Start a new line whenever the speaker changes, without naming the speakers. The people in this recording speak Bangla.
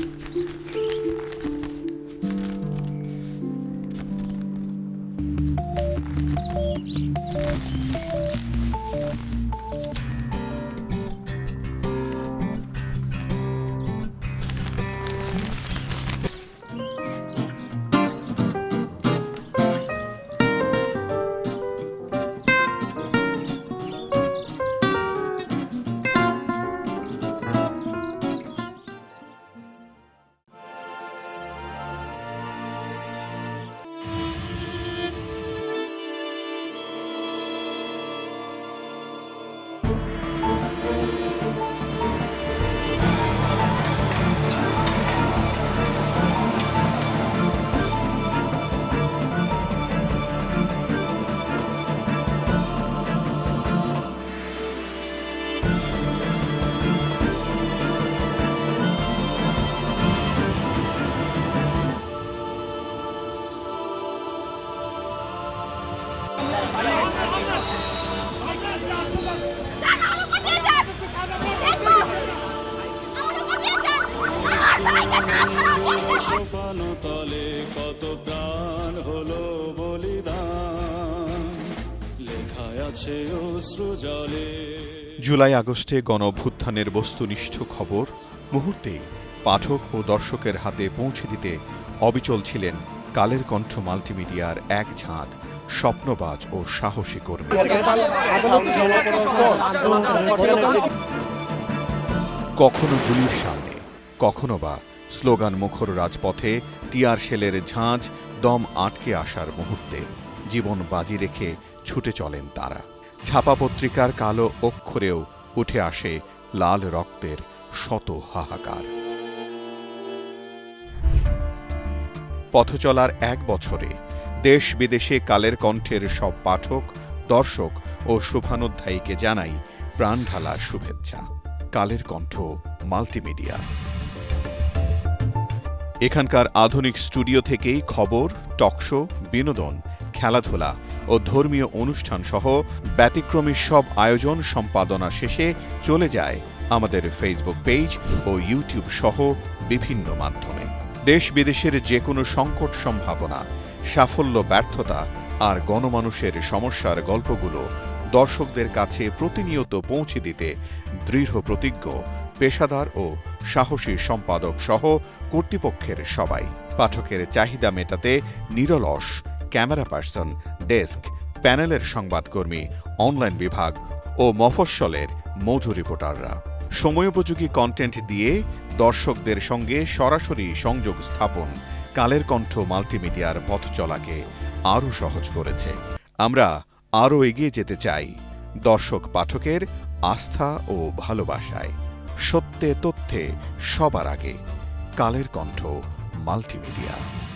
Thank you.
সোপানো কত প্রাণ হলো বলিদান। লেখায় আছে অশ্রু জলে।
জুলাই আগস্টে গণ অভ্যুত্থানের বস্তুনিষ্ঠ খবর। মুহূর্তে পাঠক ও দর্শকের হাতে পৌঁছে দিতে অবিচল ছিলেন কালের কণ্ঠ মাল্টিমিডিয়ার এক ঝাঁক, স্বপ্নবাজ ও সাহসী কর্মী। কখনো গুলির সামনে, কখনো বা স্লোগান মুখর রাজপথে, টিয়ার শেলের ঝাঁঝ দম আটকে আসার মুহূর্তে। জীবন বাজি রেখে ছুটে চলেন তারা। ছাপা পত্রিকার কালো অক্ষরেও উঠে আসে লাল রক্তের শত হাহাকার। পথচলার এক বছরে দেশ বিদেশে কালের কণ্ঠের সব পাঠক, দর্শক ও শুভানুধ্যায়ীকে জানাই প্রাণঢালা শুভেচ্ছা। কালের কণ্ঠ মাল্টিমিডিয়া। এখানকার আধুনিক স্টুডিও থেকেই খবর টকশো বিনোদন, খেলাধুলা ও ধর্মীয় অনুষ্ঠান সহ ব্যতিক্রমী সব আয়োজন সম্পাদনা শেষে চলে যায় আমাদের ফেসবুক পেজ ও ইউটিউব সহ বিভিন্ন মাধ্যমে। দেশ বিদেশের যে কোনো সংকট সম্ভাবনা, সাফল্য ব্যর্থতা আর গণমানুষের সমস্যার গল্পগুলো দর্শকদের কাছে প্রতিনিয়ত পৌঁছে দিতে দৃঢ় প্রতিজ্ঞ, পেশাদার ও সাহসী সম্পাদক সহ কর্তৃপক্ষের সবাই। পাঠকের চাহিদা মেটাতে নিরলস ক্যামেরা পার্সন, ডেস্ক, প্যানেলের সংবাদকর্মী, অনলাইন বিভাগ ও মফস্বলের মৌজু রিপোর্টাররা। সময়োপযোগী কন্টেন্ট দিয়ে দর্শকদের সঙ্গে সরাসরি সংযোগ স্থাপন কালের কণ্ঠ মাল্টিমিডিয়ার পথ চলাকে আরও সহজ করেছে। আমরা আরও এগিয়ে যেতে চাই দর্শক পাঠকের আস্থা ও ভালোবাসায়। সত্যে তথ্যে সবার আগে। কালের কণ্ঠ মাল্টিমিডিয়া।